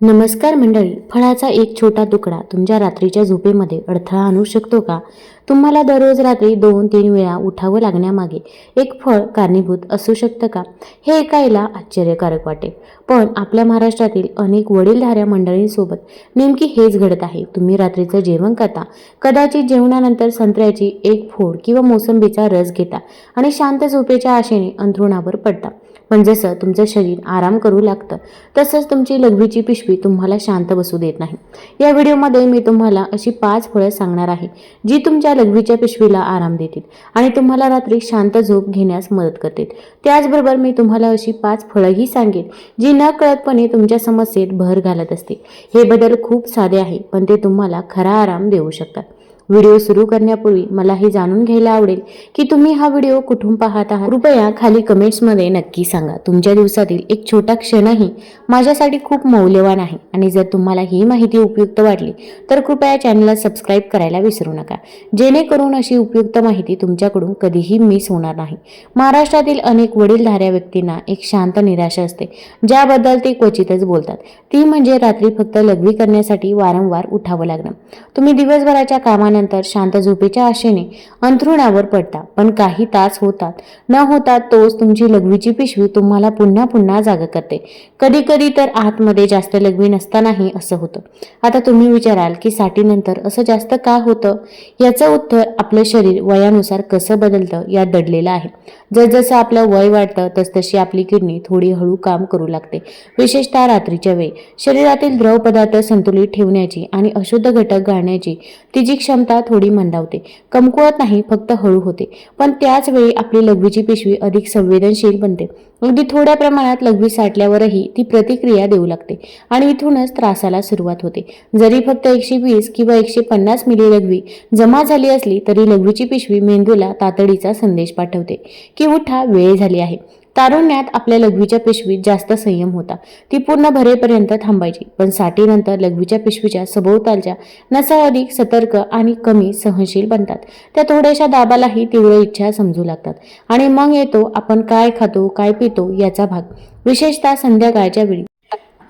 नमस्कार मंडळी फळाचा एक छोटा तुकडा तुमच्या रात्रीच्या झोपेमध्ये अडथळा आणू शकतो का? तुम्हाला दररोज रात्री दोन तीन वेळा उठावं लागण्यामागे एक फळ कारणीभूत असू शकतं का? हे ऐकायला आश्चर्यकारक वाटेल. पण आपल्या महाराष्ट्रातील अनेक वडीलधाऱ्या मंडळींसोबत नेमकी हेच घडत आहे. तुम्ही रात्रीचं जेवण करता कदाचित जेवणानंतर संत्र्याची एक फोड किंवा मोसंबीचा रस घेता आणि शांत झोपेच्या आशेने अंथरुणावर पडता. म्हणजे पण जसं तुमचं शरीर आराम करू लागतं. तसंच तुमची लघवीची पिशवी तुम्हाला शांत बसू देत नाही. या व्हिडिओमध्ये मी तुम्हाला अशी पाच फळं सांगणार आहे जी तुमच्या लघवीच्या पिशवीला आराम देतील आणि तुम्हाला रात्री शांत झोप घेण्यास मदत करतील. त्याचबरोबर मी तुम्हाला अशी पाच फळंही सांगेन जी न कळतपणे तुमच्या समस्येत भर घालत असते हे बदल खूप साधे आहे पण ते तुम्हाला खरा आराम देऊ शकतात. व्हिडिओ सुरू करण्यापूर्वी मला हे जाणून घ्यायला आवडेल की तुम्ही हा व्हिडिओ कुठून पाहत आहात. कृपया खाली कमेंट्समध्ये नक्की सांगा. तुमच्या दिवसातील एक छोटा क्षणही माझ्यासाठी खूप मौल्यवान आहे आणि जर तुम्हाला ही माहिती उपयुक्त वाटली तर कृपया चॅनलला सबस्क्राईब करायला विसरू नका. जेणेकरून अशी उपयुक्त माहिती तुमच्याकडून कधीही मिस होणार नाही. महाराष्ट्रातील अनेक वडीलधाऱ्या व्यक्तींना एक शांत निराशा असते ज्याबद्दल ते क्वचितच बोलतात. ती म्हणजे रात्री फक्त लघवी करण्यासाठी वारंवार उठावं लागणं. तुम्ही दिवसभराच्या कामानंतर शांत झोपेच्या आशेने अंथरुणावर पडता. पण काही तास होतात. न होतात तोच तुमची लघवीची पिशवी तुम्हाला पुन्हा पुन्हा जागा करते. कधी कधी तर आतमध्ये जास्त लघवी नसतानाही असं होतं. आता तुम्ही विचाराल की साठीनंतर असं जास्त का होतं? याचं उत्तर आपलं शरीर वयानुसार कसं बदलतं यात दडलेलं आहे. जसजसं आपलं वय वाढतं तसतशी आपली किडनी थोडी हळू काम करू लागते. विशेषतः रात्रीच्या वेळी. शरीरातील द्रव पदार्थ संतुलित ठेवण्याची आणि अशुद्ध घटक गाळण्याची तिची क्षमता थोडी मंदावते. कमकुवत नाही फक्त हळू होते. पण त्याच वेळी आपली लघवीची पिशवी अधिक संवेदनशील बनते. अगदी थोड्या प्रमाणात लघवी साठल्यावरही ती प्रतिक्रिया देऊ लागते आणि इथूनच त्रासाला सुरुवात होते. जरी फक्त एकशे वीस किंवा एकशे पन्नास मिली लघवी जमा झाली असली तरी लघवीची पिशवी मेंदूला तातडीचा संदेश पाठवते. की उठा वेळ झाली आहे. तारुण्यात आपल्या लघवीच्या पिशवीत जास्त संयम होता. ती पूर्ण भरेपर्यंत थांबायची पण साठीनंतर लघवीच्या पिशवीच्या सभोवतालच्या नसा अधिक सतर्क आणि कमी सहनशील बनतात. त्या थोड्याशा दाबालाही तीव्र इच्छा समजू लागतात. आणि मग येतो आपण काय खातो काय पितो याचा भाग. विशेषतः संध्याकाळच्या वेळी.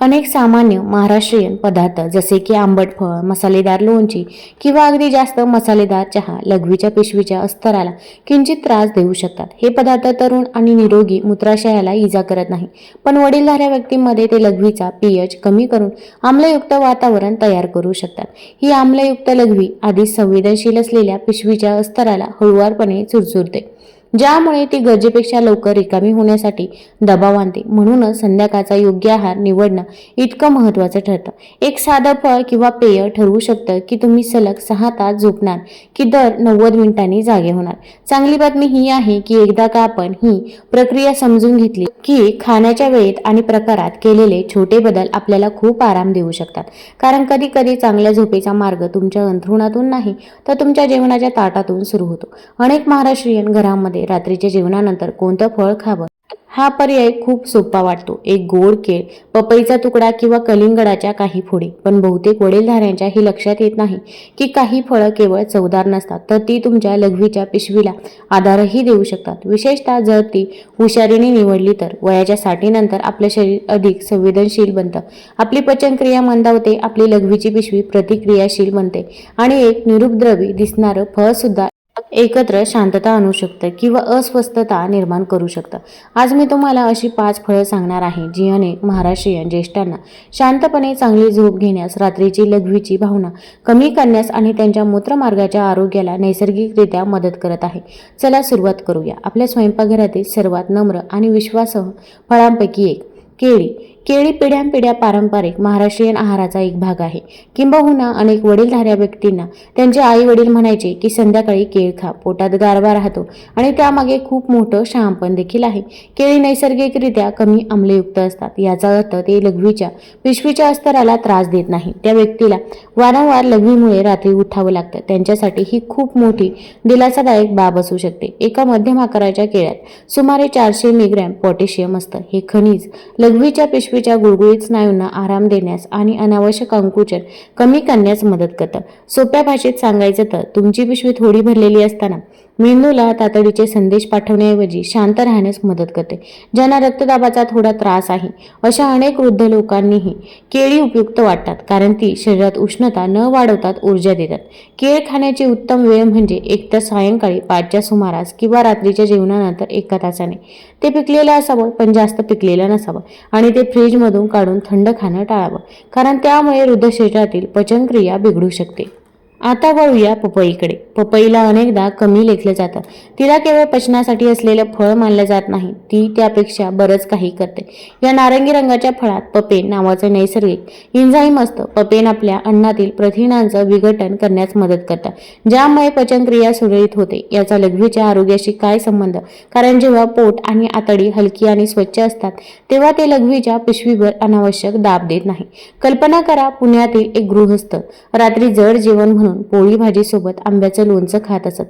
अनेक सामान्य महाराष्ट्रीयन पदार्थ जसे की आंबट फळ मसालेदार लोणची किंवा अगदी जास्त मसालेदार चहा लघवीच्या पिशवीच्या अस्तराला किंचित त्रास देऊ शकतात. हे पदार्थ तरुण आणि निरोगी मूत्राशयाला इजा करत नाही पण वडीलधाऱ्या व्यक्तींमध्ये ते लघवीचा पीएच कमी करून आम्लयुक्त वातावरण तयार करू शकतात. ही आम्लयुक्त लघवी आधी संवेदनशील असलेल्या पिशवीच्या अस्तराला हळुवारपणे चुरचुरते. ज्यामुळे ती गरजेपेक्षा लवकर रिकामी होण्यासाठी दबाव आणते. म्हणूनच संध्याकाळचा योग्य आहार निवडणं इतकं महत्त्वाचं ठरतं. एक साधं फळ किंवा पेय ठरवू शकतं की तुम्ही सलग सहा तास झोपणार की दर नव्वद मिनिटांनी जागे होणार. चांगली बातमी ही आहे की एकदा का आपण ही प्रक्रिया समजून घेतली की खाण्याच्या वेळेत आणि प्रकारात केलेले छोटे बदल आपल्याला खूप आराम देऊ शकतात. कारण कधी कधी चांगल्या झोपेचा मार्ग तुमच्या अंथरुणातून नाही तर तुमच्या जेवणाच्या ताटातून सुरू होतो. अनेक महाराष्ट्रीयन घरामध्ये रात्रीच्या जेवणानंतर कोणतं फळ खावं? हा पर्याय खूप सोपा वाटतो. एक गोड केळ पपईचा तुकडा किंवा कलिंगडाच्या काही फोडी. पण बहुतेक वडीलधाऱ्यांच्या ही लक्षात येत नाही की काही फळं केवळ चवदार नसतात तर ती तुमच्या लघवीच्या पिशवीला आधारही देऊ शकतात. विशेषतः जर ती हुशारीने निवडली तर वयाच्या साठीनंतर आपलं शरीर अधिक संवेदनशील बनतं. आपली पचनक्रिया मंदावते आपली लघवीची पिशवी प्रतिक्रियाशील बनते आणि एक निरुपद्रवी दिसणारं फळ सुद्धा एकत्र शांतता आणू शकतं किंवा अस्वस्थता निर्माण करू शकतं. आज मी तुम्हाला अशी पाच फळं सांगणार आहे जी अनेक महाराष्ट्रीयन ज्येष्ठांना शांतपणे चांगली झोप घेण्यास रात्रीची लघवीची भावना कमी करण्यास आणि त्यांच्या मूत्रमार्गाच्या आरोग्याला नैसर्गिकरित्या मदत करत आहे. चला सुरुवात करूया. आपल्या स्वयंपाकघरातील सर्वात नम्र आणि विश्वासह फळांपैकी एक केळी. केळी पिढ्यानपिढ्या पारंपरिक महाराष्ट्रीयन आहाराचा एक भाग आहे. किंबहुना अनेक वडीलधाऱ्या व्यक्तींना त्यांचे आई वडील म्हणायचे की संध्याकाळी केळ खा पोटात गारवा राहतो आणि त्यामागे खूप मोठं शहाणपण देखील आहे. केळी नैसर्गिकरित्या कमी आम्लयुक्त असतात. याचा अर्थ ते लघवीच्या पिशवीच्या अस्तराला त्रास देत नाही. त्या व्यक्तीला वारंवार लघवीमुळे रात्री उठावं लागतं. त्यांच्यासाठी ही खूप मोठी दिलासादायक बाब असू शकते. एका मध्यम आकाराच्या केळ्यात सुमारे चारशे मिग्रॅम पोटॅशियम असतं. हे खनिज लघवीच्या पिशवी पिशवीच्या गुळगुळीत स्नायूंना आराम देण्यास आणि अनावश्यक अंकुचन कमी करण्यास मदत करतं. सोप्या भाषेत सांगायचं तर तुमची पिशवी थोडी भरलेली असताना मेंदूला तातडीचे संदेश पाठवण्याऐवजी शांत राहण्यास मदत करते ज्यांना रक्तदाबाचा थोडा त्रास आहे. अशा अनेक वृद्ध लोकांनीही केळी उपयुक्त वाटतात कारण ती शरीरात उष्णता न वाढवतात ऊर्जा देतात. केळ खाण्याची उत्तम वेळ म्हणजे एकतर सायंकाळी पाचच्या सुमारास किंवा रात्रीच्या जेवणानंतर एका तासाने. ते पिकलेलं असावं पण जास्त पिकलेलं नसावं आणि ते फ्रीजमधून काढून थंड खाणं टाळावं कारण त्यामुळे वृद्ध शरीरातील पचनक्रिया बिघडू शकते. आता वळूया पपईकडे. पपईला अनेकदा कमी लेखलं जातं. तिला केवळ पचनासाठी असलेलं फळ मानलं जात नाही. ती त्यापेक्षा बरंच काही करते. या नारंगी रंगाच्या फळात पपेन नावाचं नैसर्गिक इन्झाईम असतं. पपेन आपल्या अन्नातील प्रथिनांचं विघटन करण्यास मदत करतं ज्यामुळे पचनक्रिया सुरळीत होते. याचा लघवीच्या आरोग्याशी काय संबंध? कारण जेव्हा पोट आणि आतडी हलकी आणि स्वच्छ असतात तेव्हा ते लघवीच्या पिशवीवर अनावश्यक दाब देत नाही. कल्पना करा पुण्यातील एक गृहस्थ रात्री जड जेवण म्हणून पोळी भाजी सोबत आंब्याचं लोणचं खात असत.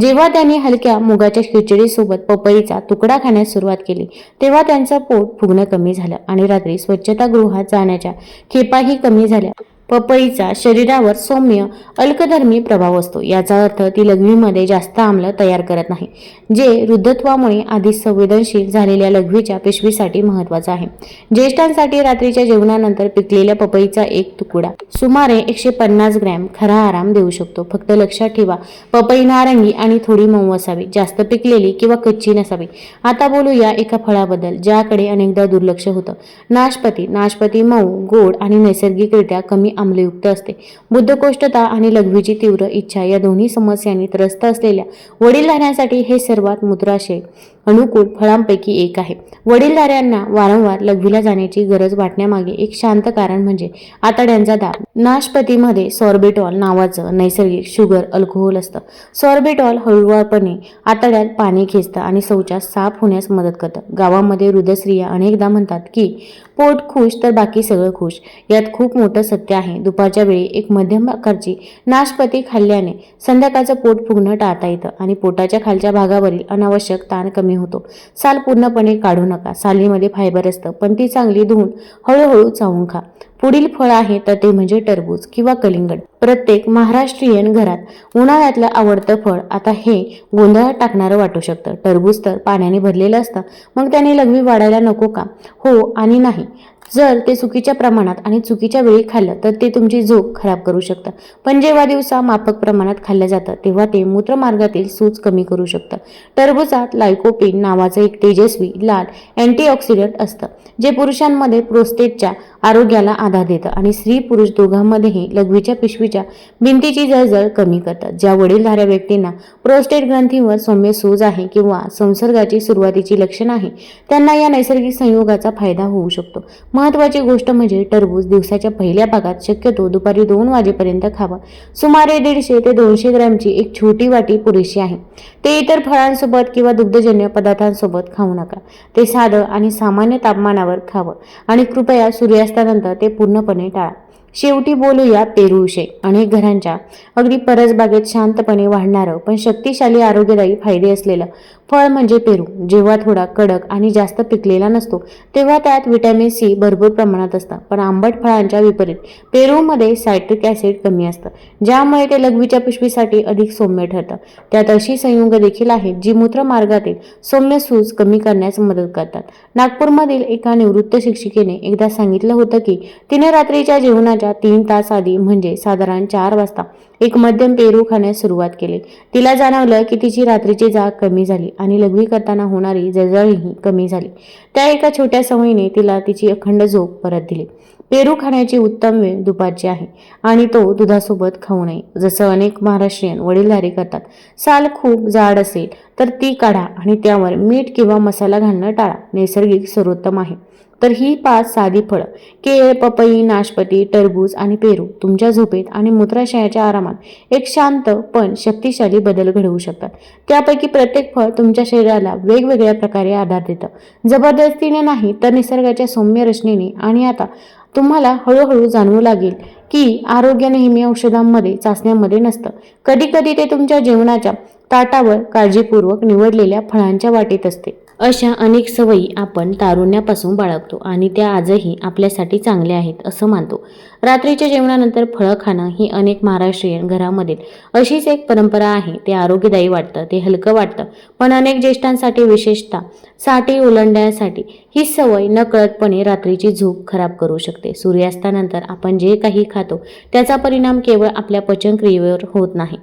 जेव्हा त्यांनी हलक्या मुगाच्या खिचडीसोबत पपईचा तुकडा खाण्यास सुरुवात केली तेव्हा त्यांचं पोट फुगणं कमी झालं आणि रात्री स्वच्छतागृहात जाण्याच्या खेपाही कमी झाल्या. पपईचा शरीरावर सौम्य अल्कधर्मी प्रभाव असतो. याचा अर्थ ती लघवीमध्ये जास्त आम्ल तयार करत नाही जे वृद्धत्वामुळे आधीच संवेदनशील झालेल्या लघवीच्या पिशवीसाठी महत्वाचं आहे. ज्येष्ठांसाठी रात्रीच्या जेवणानंतर पिकलेल्या पपईचा एक तुकडा. सुमारे एकशे पन्नास ग्रॅम खरा आराम देऊ शकतो. फक्त लक्षात ठेवा पपई नारंगी आणि थोडी मऊ असावी. जास्त पिकलेली किंवा कच्ची नसावी. आता बोलूया एका फळाबद्दल ज्याकडे अनेकदा दुर्लक्ष होतं. नाशपती नाशपती मऊ गोड आणि नैसर्गिकरित्या कमी आम्लयुक्त असते. बुद्धकोष्ठता आणि लघवीची तीव्र इच्छा या दोन्ही समस्यांनी त्रस्त असलेल्या वडीलधाऱ्यांसाठी हे सर्वात मुद्राशय. अनुकूल फळांपैकी एक आहे. वडीलधाऱ्यांना वारंवार लघवीला जाण्याची गरज वाटण्यामागे एक शांत कारण म्हणजे आतड्यांचा दाब. नाशपतीमध्ये सॉर्बिटॉल नावाचं नैसर्गिक शुगर अल्कोहोल असतं. सॉर्बेटॉल हळूवारपणे आतड्यात पाणी खेचतं आणि शौचास साफ होण्यास मदत करतं. गावामध्ये हृदयस्त्रिया अनेकदा म्हणतात की पोट खुश तर बाकी सगळं खुश. यात खूप मोठं सत्य आहे. दुपारच्या वेळी एक मध्यम आकारची नाशपती खाल्ल्याने संध्याकाळचं पोट फुगणं टाळता येतं आणि पोटाच्या खालच्या भागावरील अनावश्यक ताण कमी होतो. साल पूर्णपणे काढू नका. सालीमध्ये फायबर असतं पण ती चांगली धुवून हळूहळू चावून खा. पुढील फळ आहे तर ते म्हणजे टरबूज किंवा कलिंगड. प्रत्येक महाराष्ट्रीयन घरात उन्हाळ्यातलं आवडतं फळ आता हे गोंधळात टाकणारं वाटू शकतं. टरबूज तर पाण्याने भरलेलं असतं मग त्याने लघवी वाढायला नको का? हो आणि नाही. जर ते चुकीच्या प्रमाणात आणि चुकीच्या वेळी खाल्लं तर ते तुमची झोप खराब करू शकतं. पण जेव्हा दिवसा माफक प्रमाणात खाल्लं जातं तेव्हा ते मूत्रमार्गातील सूज कमी करू शकतं. टरबूजात लायकोपिन नावाचं एक तेजस्वी लाल अँटीऑक्सिडंट असतं जे पुरुषांमध्ये प्रोस्टेटच्या आरोग्याला आधार देतं. आणि स्त्री पुरुष दोघांमध्येही लघवीच्या पिशवीच्या भिंतीची जळजळ कमी करतात. ज्या वडीलधाऱ्या व्यक्तींना प्रोस्टेट ग्रंथीवर सौम्य सूज आहे किंवा संसर्गाची सुरुवातीची लक्षणं आहे त्यांना या नैसर्गिक संयोगाचा फायदा होऊ शकतो. महत्त्वाची गोष्ट म्हणजे टरबूज दिवसाच्या पहिल्या भागात शक्यतो दुपारी दोन वाजेपर्यंत खावं. सुमारे दीडशे ते दोनशे ग्रॅमची एक छोटी वाटी पुरेशी आहे. ते इतर फळांसोबत किंवा दुग्धजन्य पदार्थांसोबत खाऊ नका. ते साधं आणि सामान्य तापमानावर खावं. आणि कृपया असल्यानंतर ते पूर्णपणे टाळा. शेवटी बोलूया पेरूविषयी अनेक घरांच्या अगदी परसबागेत शांतपणे वाढणारं पण शक्तिशाली आरोग्यदायी फायदे असलेलं फळ म्हणजे पेरू. जेव्हा थोडा कडक आणि जास्त पिकलेला नसतो तेव्हा त्यात विटॅमिन सी भरपूर प्रमाणात असतं. पण आंबट फळांच्या विपरीत पेरूमध्ये सायट्रिक ॲसिड कमी असतं ज्यामुळे ते लघवीच्या पिशवीसाठी अधिक सौम्य ठरतं. त्यात अशी संयुग देखील आहेत जी मूत्रमार्गातील सौम्य सूज कमी करण्यास मदत करतात. नागपूरमधील एका निवृत्त शिक्षिकेने एकदा सांगितलं होतं की तिने रात्रीच्या जेवणाच्या तीन तास आधी म्हणजे साधारण चार वाजता एक मध्यम पेरू खाण्यास सुरुवात केली. तिला जाणवलं की तिची रात्रीची जाग कमी झाली आणि लघवी करताना होणारी जळजळही कमी झाली. त्या एका छोट्या सवयीने तिला तिची अखंड झोप परत दिली. पेरू खाण्याची उत्तम वेळ दुपारची आहे आणि तो दुधासोबत खाऊ नये जसं अनेक महाराष्ट्रीयन वडीलधारी करतात. साल खूप जाड असेल तर ती काढा आणि त्यावर मीठ किंवा मसाला घालणं टाळा. नैसर्गिक सर्वोत्तम आहे. तर ही पाच साधी फळं. केळ पपई नाशपती टरबूज आणि पेरू तुमच्या झोपेत आणि मूत्राशयाच्या आरामात एक शांत पण शक्तिशाली बदल घडवू शकतात. त्यापैकी प्रत्येक फळ तुमच्या शरीराला वेगवेगळ्या प्रकारे आधार देतं. जबरदस्तीने नाही तर निसर्गाच्या सौम्य रचनेने आणि आता तुम्हाला हळूहळू जाणवू लागेल की आरोग्य नेहमी औषधांमध्ये चाचण्यामध्ये नसतं. कधीकधी ते तुमच्या जेवणाच्या ताटावर काळजीपूर्वक निवडलेल्या फळांच्या वाटेत असते. अशा अनेक सवयी आपण तारुण्यापासून बाळगतो आणि त्या आजही आपल्यासाठी चांगल्या आहेत असं मानतो. रात्रीच्या जेवणानंतर फळं खाणं ही अनेक महाराष्ट्रीयन घरामधील अशीच एक परंपरा आहे. ते आरोग्यदायी वाटतं ते हलकं वाटतं. पण अनेक ज्येष्ठांसाठी विशेषतः साठी ओलांडण्यासाठी ही सवय नकळतपणे रात्रीची झोप खराब करू शकते. सूर्यास्तानंतर आपण जे काही खातो त्याचा परिणाम केवळ आपल्या पचनक्रियेवर होत नाही.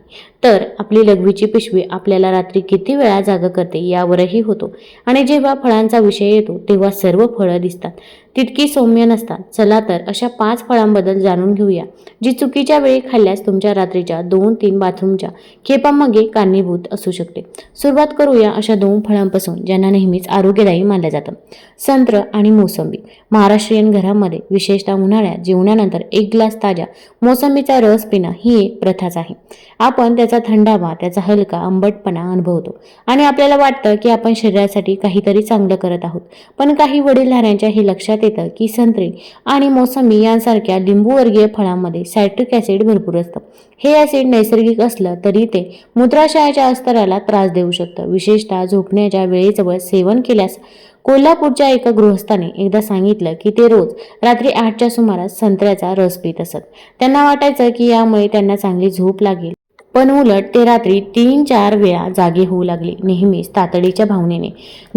तर आपली लघवीची पिशवी आपल्याला रात्री किती वेळा जागा करते यावरही होतो. आणि जेव्हा फळांचा विषय येतो तेव्हा सर्व फळं दिसतात. तितकी सौम्य नसतात. चला तर अशा पाच फळांबद्दल जाणून घेऊया जी चुकीच्या वेळी खाल्ल्यास तुमच्या रात्रीच्या दोन तीन बाथरूमच्या खेपामागे कारणीभूत असू शकते. सुरुवात करूया अशा दोन फळांपासून ज्यांना नेहमीच आरोग्यदायी मानलं जातं. संत्र आणि मोसंबी. महाराष्ट्रीयन घरामध्ये विशेषतः उन्हाळ्यात जेवणानंतर एक ग्लास ताज्या मोसंबीचा रस पिणं ही एक प्रथाच आहे. आपण त्याचा थंडावा त्याचा हलका आंबटपणा अनुभवतो आणि आपल्याला वाटतं की आपण शरीरासाठी काहीतरी चांगलं करत आहोत. पण काही वडीलधाऱ्यांच्या हे लक्षात येतं की संत्री आणि मोसंबी यांसारख्या लिंबूवर्गीय फळांमध्ये सायट्रिक ॲसिड भरपूर असतं. हे ॲसिड नैसर्गिक असलं तरी ते मूत्राशयाच्या अस्तराला त्रास देऊ शकतं. विशेषतः झोपण्याच्या वेळेजवळ सेवन केल्यास कोल्हापूरच्या एका गृहस्थाने एकदा सांगितलं की ते रोज रात्री आठच्या सुमारास संत्र्याचा रस पित असत. त्यांना वाटायचं की यामुळे त्यांना चांगली झोप लागेल. पण उलट ते रात्री तीन चार वेळा जागे होऊ लागले नेहमीच तातडीच्या भावनेने.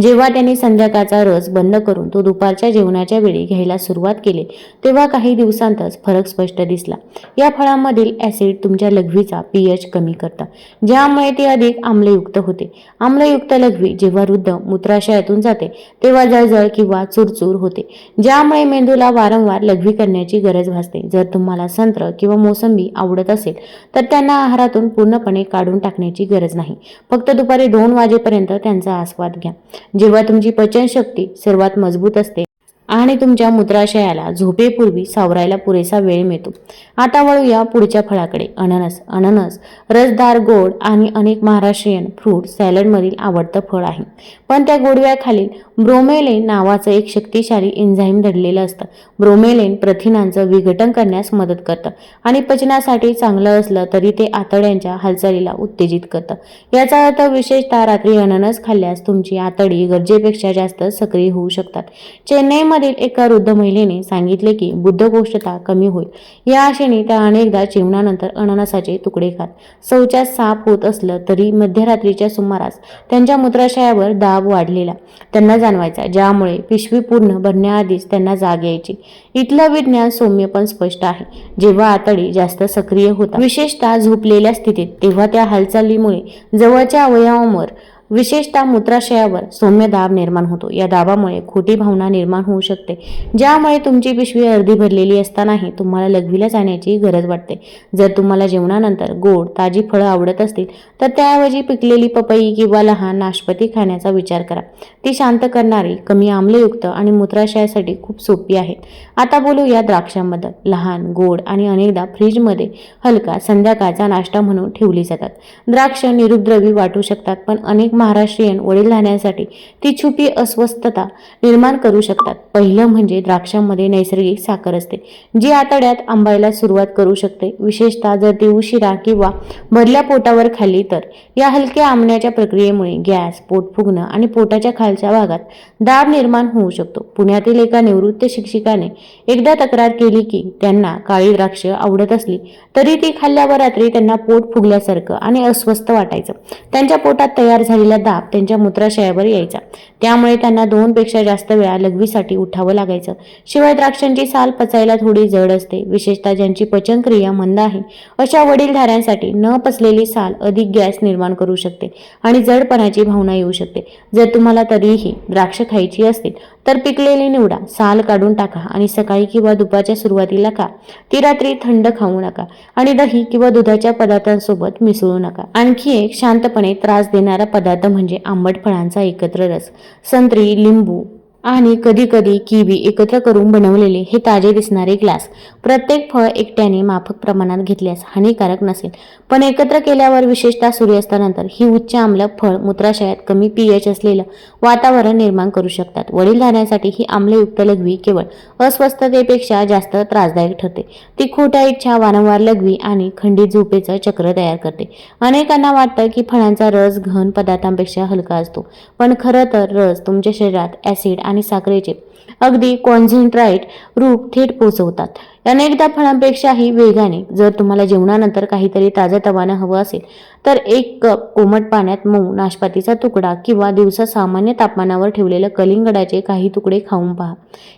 जेव्हा त्याने संध्याकाळचा रस बंद करून तो दुपारच्या जेवणाच्या वेळी घ्यायला सुरुवात केली तेव्हा काही दिवसांतच फरक स्पष्ट दिसला. या फळांमधील ॲसिड तुमच्या लघवीचा पीएच कमी करतं ज्यामुळे ते अधिक आम्लयुक्त होते. आम्लयुक्त लघवी जेव्हा वृद्ध मूत्राशयातून जाते तेव्हा जळजळ किंवा चुरचूर होते ज्यामुळे मेंदूला वारंवार लघवी करण्याची गरज भासते. जर तुम्हाला संत्र किंवा मोसंबी आवडत असेल तर त्यांना आहारातून पूर्णपणे काढून टाकण्याची गरज नाही. फक्त दुपारी दोन वाजेपर्यंत त्यांचा आस्वाद घ्या. जेव्हा तुमची पचनशक्ती सर्वात मजबूत असते आणि तुमच्या मूत्राशयाला झोपेपूर्वी सावरायला पुरेसा वेळ मिळतो. आता वळूया पुढच्या फळाकडे. अननस. अननस रसदार गोड आणि अनेक महाराष्ट्रीयन फ्रूट सॅलडमधील आवडतं फळ आहे. पण त्या गोडव्याखालील ब्रोमेलेन नावाचं एक शक्तिशाली एन्झाईम दडलेलं असतं. ब्रोमेलेन प्रथिनांचं विघटन करण्यास मदत करतं आणि पचनासाठी चांगलं असलं तरी ते आतड्यांच्या हालचालीला उत्तेजित करतं. याचा अर्थ विशेषतः रात्री अननस खाल्ल्यास तुमची आतडी गरजेपेक्षा जास्त सक्रिय होऊ शकतात. चेन्नईमधील एका वृद्ध महिलेने सांगितले की बुद्धकोष्ठता कमी होईल. या आशेने त्या अनेकदा जेवणानंतर अननसाचे तुकडे खात. शौचात साफ होत असलं तरी मध्यरात्रीच्या सुमारास त्यांच्या मूत्राशयावर दाब वाढलेला. त्यांना जाणवायचा ज्यामुळे पिशवी पूर्ण भरण्याआधीच त्यांना जाग यायची. इथलं विज्ञान सौम्य पण स्पष्ट आहे. जेव्हा आतडी जास्त सक्रिय होता विशेषतः झोपलेल्या स्थितीत तेव्हा त्या हालचालीमुळे जवळच्या अवयवांवर विशेषतः मूत्राशयावर सौम्य दाब निर्माण होतो. या दाबामुळे खोटी भावना निर्माण होऊ शकते. ज्यामुळे तुमची पिशवी अर्धी भरलेली असतानाही तुम्हाला लघवीला जाण्याची गरज वाटते. जर तुम्हाला जेवणानंतर गोड ताजी फळं आवडत असतील तर त्याऐवजी पिकलेली पपई किंवा लहान नाशपती खाण्याचा विचार करा. ती शांत करणारी कमी आम्लयुक्त आणि मूत्राशयासाठी खूप सोपी आहेत. आता बोलू या द्राक्षांबद्दल. लहान गोड आणि अनेकदा फ्रीजमध्ये हलका संध्याकाळचा नाश्ता म्हणून ठेवली जातात. द्राक्ष निरुपद्रवी वाटू शकतात पण अनेक महाराष्ट्रीयन वडीलधाऱ्यांसाठी ती छुपी अस्वस्थता निर्माण करू शकतात. पहिलं म्हणजे द्राक्षांमध्ये नैसर्गिक साखर असते जी आतड्यात आंबायला सुरुवात करू शकते. विशेषतः जर ती उशिरा किंवा भरल्या पोटावर खाल्ली तर. या हलक्या आंबण्याच्या प्रक्रियेमुळे गॅस पोट फुगणं आणि पोटाच्या खालच्या भागात दाब निर्माण होऊ शकतो. पुण्यातील एका निवृत्त शिक्षिकाने एकदा तक्रार केली की त्यांना काळी द्राक्ष आवडत असली तरी ती खाल्ल्यावर रात्री त्यांना पोट फुगल्यासारखं आणि अस्वस्थ वाटायचं. त्यांच्या पोटात तयार पहिला दाब त्यांच्या मूत्राशयावर यायचा त्यामुळे त्यांना दोनपेक्षा जास्त वेळा लघवीसाठी उठावं लागायचं. शिवाय द्राक्षांची साल पचायला थोडी जड असते. विशेषतः ज्यांची पचनक्रिया मंद आहे अशा वडीलधाऱ्यांसाठी न पचलेली साल अधिक गॅस निर्माण करू शकते आणि जडपणाची भावना येऊ शकते. जर तुम्हाला तरीही द्राक्ष खायची असतील तर पिकलेली निवडा साल काढून टाका आणि सकाळी किंवा दुपारच्या सुरुवातीला खा. ती रात्री थंड खाऊ नका आणि दही किंवा दुधाच्या पदार्थांसोबत मिसळू नका. आणखी एक शांतपणे त्रास देणारा पदार्थ म्हणजे आंबट फळांचा एकत्र रस संत्री लिंबू आणि कधी कधी किवी एकत्र करून बनवलेले हे ताजे दिसणारे ग्लास. प्रत्येक फळ एकट्याने माफक प्रमाणात घेतल्यास हानिकारक नसेल. पण एकत्र केल्यावर विशेषतः सूर्यास्तानंतर ही उच्च आम्ल फळ मूत्राशयात कमी पीएच असलेलं वातावरण निर्माण करू शकतात. वडील धारण्यासाठी ही आम्लयुक्त लघवी केवळ अस्वस्थतेपेक्षा जास्त त्रासदायक ठरते. ती खोट्या इच्छा वारंवार लघवी आणि खंडित झोपेचं चक्र तयार करते. अनेकांना वाटतं की फळांचा रस घन पदार्थांपेक्षा हलका असतो. पण खरं तर रस तुमच्या शरीरात ॲसिड आणि साखरेचे. अगदी कॉन्झेंट्राईट रूप थेट पोचवतात. अनेकदा फळांपेक्षाही वेगाने जर तुम्हाला जेवणानंतर काहीतरी ताजं हवं असेल तर एक कप कोमट पाण्यात मऊ नाशपातीचा तुकडा किंवा दिवसा सामान्य तापमानावर ठेवलेलं कलिंगडाचे काही तुकडे खाऊन पहा.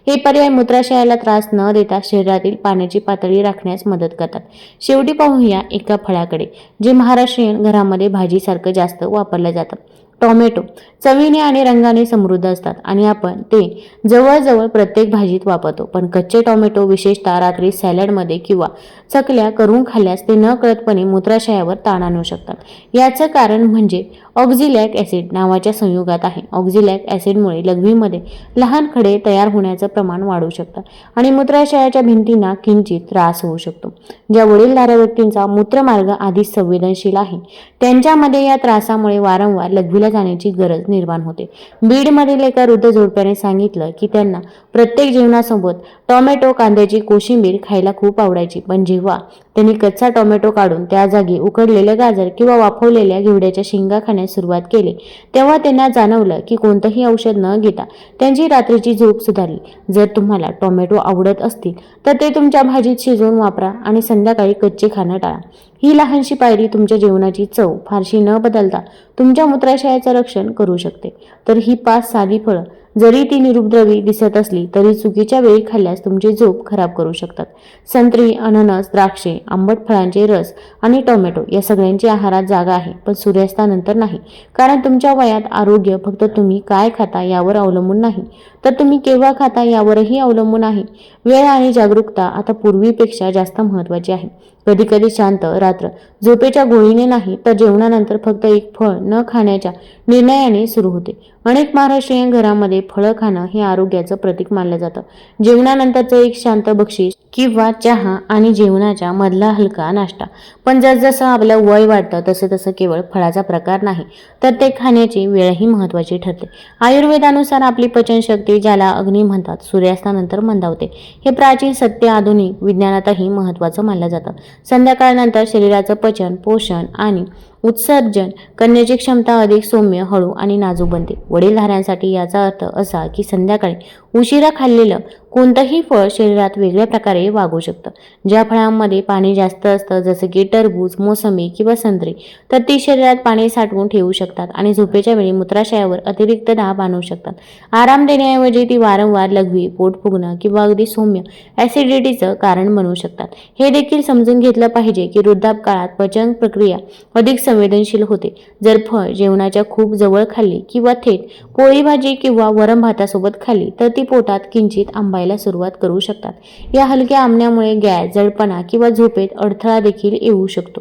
हे पर्याय मूत्राशयाला त्रास न देता शरीरातील पाण्याची पातळी राखण्यास मदत करतात. शेवटी पाहूया एका फळाकडे जे महाराष्ट्रीयन घरामध्ये भाजीसारखं जास्त वापरलं जातं. टोमॅटो चवीने आणि रंगाने समृद्ध असतात आणि आपण ते जवळजवळ प्रत्येक भाजीत वापरतो. पण कच्चे टोमॅटो विशेषतः रात्री सॅलडमध्ये किंवा चकल्या करून खाल्ल्यास ते न कळतपणे मूत्राशयावर ताण आणू शकतात. याचं कारण म्हणजे ऑक्झिलॅक ॲसिड नावाच्या संयुगात आहे. ऑक्झिलॅक ॲसिडमुळे लघवीमध्ये लहान खडे तयार होण्याचं प्रमाण वाढू शकतं आणि मूत्राशयाच्या भिंतींना किंचित त्रास होऊ शकतो. ज्या वडीलधाऱ्या व्यक्तींचा मूत्रमार्ग आधीच संवेदनशील आहे त्यांच्यामध्ये या त्रासामुळे वारंवार लघवीला जाण्याची गरज निर्माण होते. बीडमधील एका वृद्ध जोडप्याने सांगितलं की त्यांना प्रत्येक जेवणासोबत टोमॅटो कांद्याची कोशिंबीर खायला खूप आवडायची. पण जेव्हा त्यांनी कच्चा टोमॅटो काढून त्या जागी उकडलेले गाजर किंवा वाफवलेल्या घेवड्याच्या शेंगा खाण्यास सुरुवात केली. तेव्हा त्यांना जाणवलं की कोणतंही औषध न घेता त्यांची रात्रीची झोप सुधारली. जर तुम्हाला टोमॅटो आवडत असतील तर ते तुमच्या भाजीत शिजवून वापरा आणि संध्याकाळी कच्चे खाणं टाळा. ही लहानशी पायरी तुमच्या जेवणाची चव फारशी न बदलता तुमच्या मूत्राशयाचं रक्षण करू शकते. तर ही पाच साधी फळं जरी ती निरुपद्रवी दिसत असली तरी चुकीच्या वेळी खाल्ल्यास तुमची झोप खराब करू शकतात. संत्री अननस द्राक्षे आंबट फळांचे रस आणि टोमॅटो या सगळ्यांची आहारात जागा आहे पण सूर्यास्तानंतर नाही. कारण तुमच्या वयात आरोग्य फक्त तुम्ही काय खाता यावर अवलंबून नाही. तर तुम्ही केव्हा खाता यावरही अवलंबून आहे. वेळ आणि जागरूकता आता पूर्वीपेक्षा जास्त महत्त्वाची आहे. कधी कधी शांत रात्र. झोपेच्या गोळीने नाही तर जेवणानंतर फक्त एक फळ न खाण्याच्या निर्णयाने सुरू होते. अनेक महाराष्ट्रीयन घरामध्ये फळं खाणं हे आरोग्याचं प्रतीक मानलं जातं. जेवणानंतरचं एक शांत बक्षीस किंवा चहा आणि जेवणाच्या मधला हलका नाश्ता. पण जसजसं आपलं वय वाढतं तसं तसं केवळ फळाचा प्रकार नाही तर ते खाण्याची वेळही महत्त्वाची ठरते. आयुर्वेदानुसार आपली पचनशक्ती ज्याला अग्नी म्हणतात सूर्यास्तानंतर मंदावते. हे प्राचीन सत्य आधुनिक विज्ञानातही महत्त्वाचं मानलं जातं. संध्याकाळनंतर शरीराचं पचन पोषण आणि उत्सर्जन करण्याची क्षमता अधिक सौम्य हळू आणि नाजूक बनते. वडीलधाऱ्यांसाठी याचा अर्थ असा की संध्याकाळी उशिरा खाल्लेलं कोणतंही फळ शरीरात वेगळ्या प्रकारे वागू शकतं. ज्या फळांमध्ये पाणी जास्त असतं जसं की टरबूज मोसंबी किंवा संत्री तर ती शरीरात पाणी साठवून ठेवू शकतात आणि झोपेच्या वेळी मूत्राशयावर अतिरिक्त दाब आणू शकतात. आराम देण्याऐवजी ती वारंवार लघवी पोट फुगणं किंवा अगदी सौम्य ॲसिडिटीचं कारण बनवू शकतात. हे देखील समजून घेतलं पाहिजे की वृद्धापकाळात पचन प्रक्रिया अधिक संवेदनशील होते. जर फळ जेवणाच्या खूप जवळ खाल्ली किंवा थेट पोळी भाजी किंवा वरम भातासोबत खाल्ली तर ती पोटात किंचित आंबायला सुरुवात करू शकतात. या हलक्या आंबण्यामुळे गॅस जळपणा किंवा झोपेत अडथळा देखील येऊ शकतो.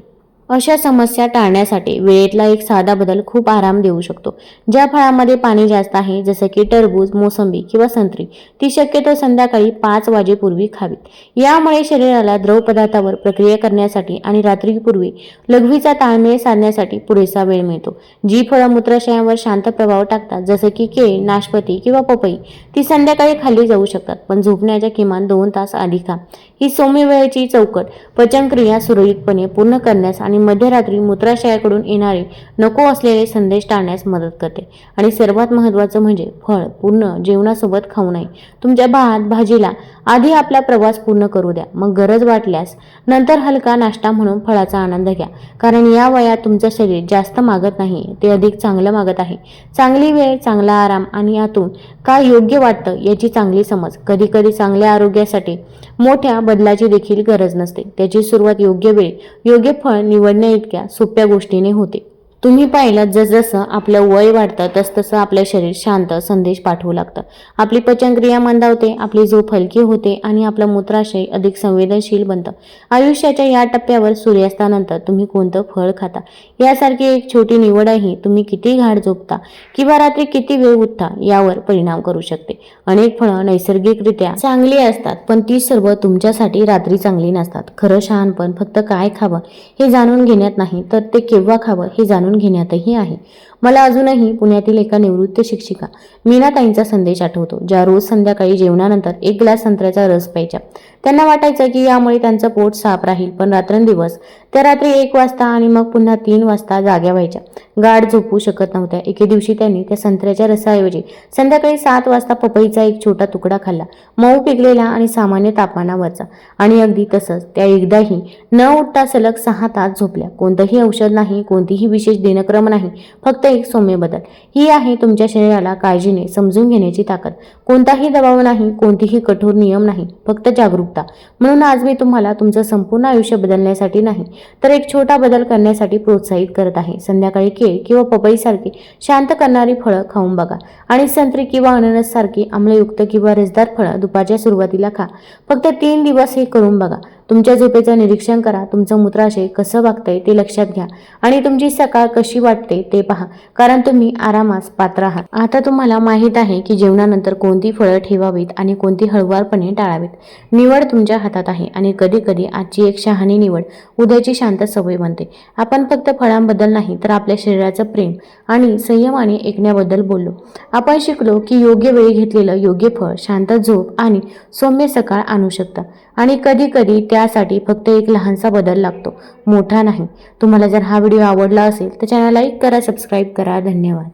अशा समस्या टाळण्यासाठी वेळेतला एक साधा बदल खूप आराम देऊ शकतो. ज्या फळामध्ये पाणी जास्त आहे जसं की टरबूज मोसंबी किंवा संत्री ती शक्यतो संध्याकाळी पाच वाजेपूर्वी खावीत. यामुळे शरीराला द्रव पदार्थावर प्रक्रिया करण्यासाठी आणि रात्रीपूर्वी लघवीचा ताळमेळ साधण्यासाठी पुरेसा वेळ मिळतो. जी फळं मूत्राशयावर शांत प्रभाव टाकतात जसं की केळ नाशपती किंवा पपई ती संध्याकाळी खाल्ली जाऊ शकतात पण झोपण्याच्या किमान दोन तास आधी खा. ही सौम्य वेळेची चौकट पचनक्रिया सुरळीतपणे पूर्ण करण्यास आणि मध्यरात्री मूत्राशयाकडून येणारे नको असलेले संदेश टाळण्यास मदत करते. आणि सर्वात महत्त्वाचं म्हणजे फळ पूर्ण जेवणासोबत खाऊ नये. तुमच्या भात भाजीला आधी आपला प्रवास पूर्ण करू द्या. मग गरज वाटल्यास नंतर हलका नाश्ता म्हणून फळाचा आनंद घ्या. कारण या वयात तुमचं शरीर जास्त मागत नाही ते अधिक चांगलं मागत आहे. चांगली वेळ चांगला आराम आणि यातून काय योग्य वाटतं याची चांगली समज. कधी कधी चांगल्या आरोग्यासाठी मोठ्या बदलाची देखील गरज नसते. त्याची सुरुवात योग्य वेळ योग्य फळ निवड निवडण्याइतक्या सोप्या गोष्टीने होते. तुम्ही पाहिलं जसजसं आपलं वय वाढतं तसतसं आपलं शरीर शांत संदेश पाठवू लागतं. आपली पचनक्रिया मंदावते आपली झोप हलकी होते आणि आपलं मूत्राशय अधिक संवेदनशील बनतं. आयुष्याच्या या टप्प्यावर सूर्यास्तानंतर तुम्ही कोणतं फळ खाता? यासारखी एक छोटी निवडही तुम्ही किती घाट झोपता किंवा रात्री किती वेळ उठता यावर परिणाम करू शकते. अनेक फळं नैसर्गिकरित्या चांगली असतात पण ती सर्व तुमच्यासाठी रात्री चांगली नसतात. खरं शहाणपण फक्त काय खावं हे जाणून घेण्यात नाही तर ते केव्हा खावं हे जाणून घेण्यातही आहे. मला अजूनही पुण्यातील एका निवृत्त शिक्षिका मीनाताईंचा संदेश आठवतो ज्या रोज संध्याकाळी जेवणानंतर एक ग्लास संत्र्याचा रस प्यायच्या. त्यांना वाटायचं की यामुळे त्यांचं पोट साफ राहील. पण रात्रंदिवस त्या रात्री एक वाजता आणि मग पुन्हा तीन वाजता जाग्या व्हायच्या. गाढ झोपू शकत नव्हत्या. एके दिवशी त्यांनी त्या संत्र्याच्या रसाऐवजी संध्याकाळी सात वाजता पपईचा एक छोटा तुकडा खाल्ला. मऊ पिकलेला आणि सामान्य तापमानावरचा आणि अगदी तसंच त्या एकदाही न उठता सलग सहा तास झोपल्या. कोणतंही औषध नाही कोणतीही विशेष दिनक्रम नाही फक्त एक सौम्य बदल. ही आहे तुमच्या शरीराला काळजीने समजून घेण्याची ताकद. कोणताही दबाव नाही कोणतीही कठोर नियम नाही फक्त जागरूक जागरूकता म्हणून आज मी तुम्हाला तुमचं संपूर्ण आयुष्य बदलण्यासाठी नाही तर एक छोटा बदल करण्यासाठी प्रोत्साहित करत आहे. संध्याकाळी केळ किंवा पपईसारखी शांत करणारी फळं खाऊन बघा. आणि संत्री किंवा अननस सारखी आम्लयुक्त किंवा रसदार फळं दुपारच्या सुरुवातीला खा. फक्त तीन दिवस हे करून बघा. तुमच्या झोपेचं निरीक्षण करा तुमचं मूत्राशय कसं वागतंय ते लक्षात घ्या आणि तुमची सकाळ कशी वाटते ते पहा कारण तुम्ही आरामास पात्र आहात. आता तुम्हाला माहीत आहे की जेवणानंतर कोणती फळं ठेवावीत आणि कोणती हळुवारपणे टाळावीत. निवड तुमच्या हातात आहे आणि कधी कधी आजची एक शहाणी निवड उद्याची शांत सवय बनते. आपण फक्त फळांबद्दल नाही तर आपल्या शरीराचं प्रेम आणि संयमाने ऐकण्याबद्दल बोललो. आपण शिकलो की योग्य वेळी घेतलेलं योग्य फळ शांत झोप आणि सौम्य सकाळ आणू शकतं. आणि कधी कधी त्यासाठी फक्त एक लहानसा बदल लागतो. मोठा नाही. तुम्हाला जर हा व्हिडिओ आवडला असेल तर चॅनल लाईक करा सबस्क्राईब करा. धन्यवाद.